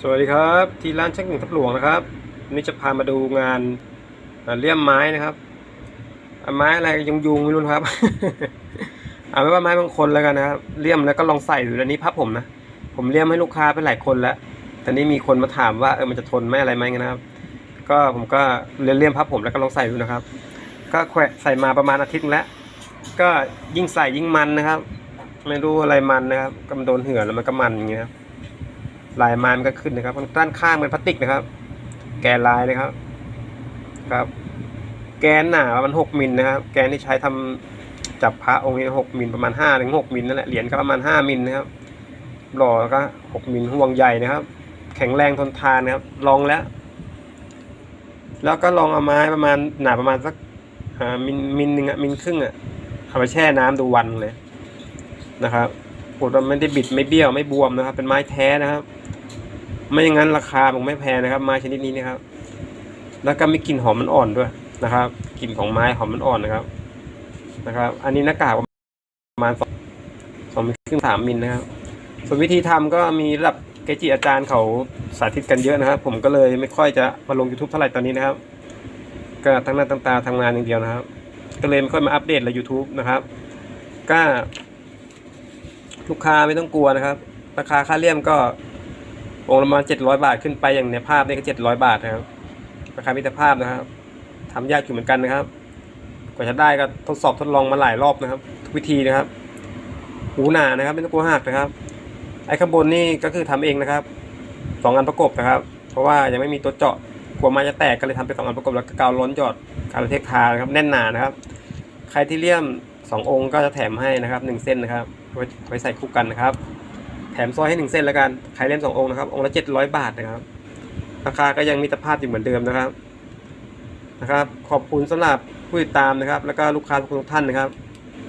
สวัสดีครับ ที่ร้านช่างหนึ่งทับหลวงนะครับวันนี้จะพามาดูงานเลี่ยมไม้นะครับอ่าไม้อะไรยุงยุงไม่รู้นครับ เอาไม่ว่าไม้บางคนแล้วกันนะครับเลี่ยมแล้วก็ลองใส่ดูอันนี้พับผมนะผมเลี่ยมให้ลูกค้าไปหลายคนแล้วแต่นี้มีคนมาถามว่าเออมันจะทนไหมอะไรไหมนะครับ ก็ผมก็เลี่ยมพับผมแล้วก็ลองใส่ดูนะครับ ก็แขวะใส่มาประมาณอาทิตย์แล้ว ก็ยิ่งใส่ยิ่งมันนะครับ ไม่รู้อะไรมันนะครับก็มันโดนเหือแล้วมันก็มันอย่างเงี้ยครับ ลายไม้มันก็ขึ้นนะครับด้านข้างเป็นพลาสติกนะครับ แกนลายนะครับครับ แกนหนาประมาณหกมิลนะครับ แกนที่ใช้ทำจับพระองค์นี้หกมิลประมาณห้าถึงหกมิลนั่นแหละเหรียญก็ประมาณห้ามิลนะครับหล่อก็หกมิลห่วงใหญ่นะครับ แข็งแรงทนทานนะครับ ลองแล้ว แล้วก็ลองเอาไม้ประมาณหนาประมาณสักมิลมิลหนึ่งอะมิลครึ่งอะเอาไปแช่น้ำดูวันเลยนะครับปวดมันไม่ได้บิดไม่เบี้ยวไม่บวมนะครับ เป็นไม้แท้นะครับ ไม่อย่างนั้นราคาผมไม่แพงนะครับ ไม้ชนิดนี้นะครับ แล้วก็มีกลิ่นหอมมันอ่อนด้วยนะครับกลิ่นของไม้หอมมันอ่อนนะครับ นะครับ อันนี้หน้ากากประมาณสองสองมิลครึ่งสามมิลนะครับ ส่วนวิธีทำก็มีระดับเกจิอาจารย์เขาสาธิตกันเยอะนะครับ ผมก็เลยไม่ค่อยจะมาลง YouTube เท่าไหร่ตอนนี้นะครับ ก็ทั้งหน้าตั้งตาทำงานอย่างเดียวนะครับ ก็เลยไม่ค่อยมาอัปเดตใน YouTube นะครับ ก็ลูกค้าไม่ต้องกลัวนะครับ ราคาค่าเลี่ยมก็ องค์ละประมาณเจ็ดร้อยบาทขึ้นไปอย่างในภาพนี่ก็เจ็ดร้อยบาทนะครับราคามิตรภาพนะครับทำยากอยู่เหมือนกันนะครับ กว่าจะได้ก็ทดสอบทดลองมาหลายรอบนะครับ ทุกวิธีนะครับ หูหนานะครับไม่ต้องกลัวหักนะครับ ไอ้ข้างบนนี่ก็คือทำเองนะครับสองอันประกบนะครับ เพราะว่ายังไม่มีตัวเจาะกลัวไม้จะแตกก็เลยทำเป็นสองอันประกบแล้วก็กาวล้นหยอดกาวเทคทานะครับ แน่นหนานะครับ ใครที่เลี่ยมสององค์ก็จะแถมให้นะครับหนึ่งเส้นนะครับไว้ใส่คู่กันนะครับ แถมซอยให้หนึ่งเส้นแล้วกันไข่เล่นสององค์นะครับองค์ละเจ็ดร้อยบาทนะครับ ราคาก็ยังมีตภาพอยู่เหมือนเดิมนะครับนะครับ ขอบคุณสำหรับผู้ติดตามนะครับ แล้วก็ลูกค้าทุกท่านนะครับ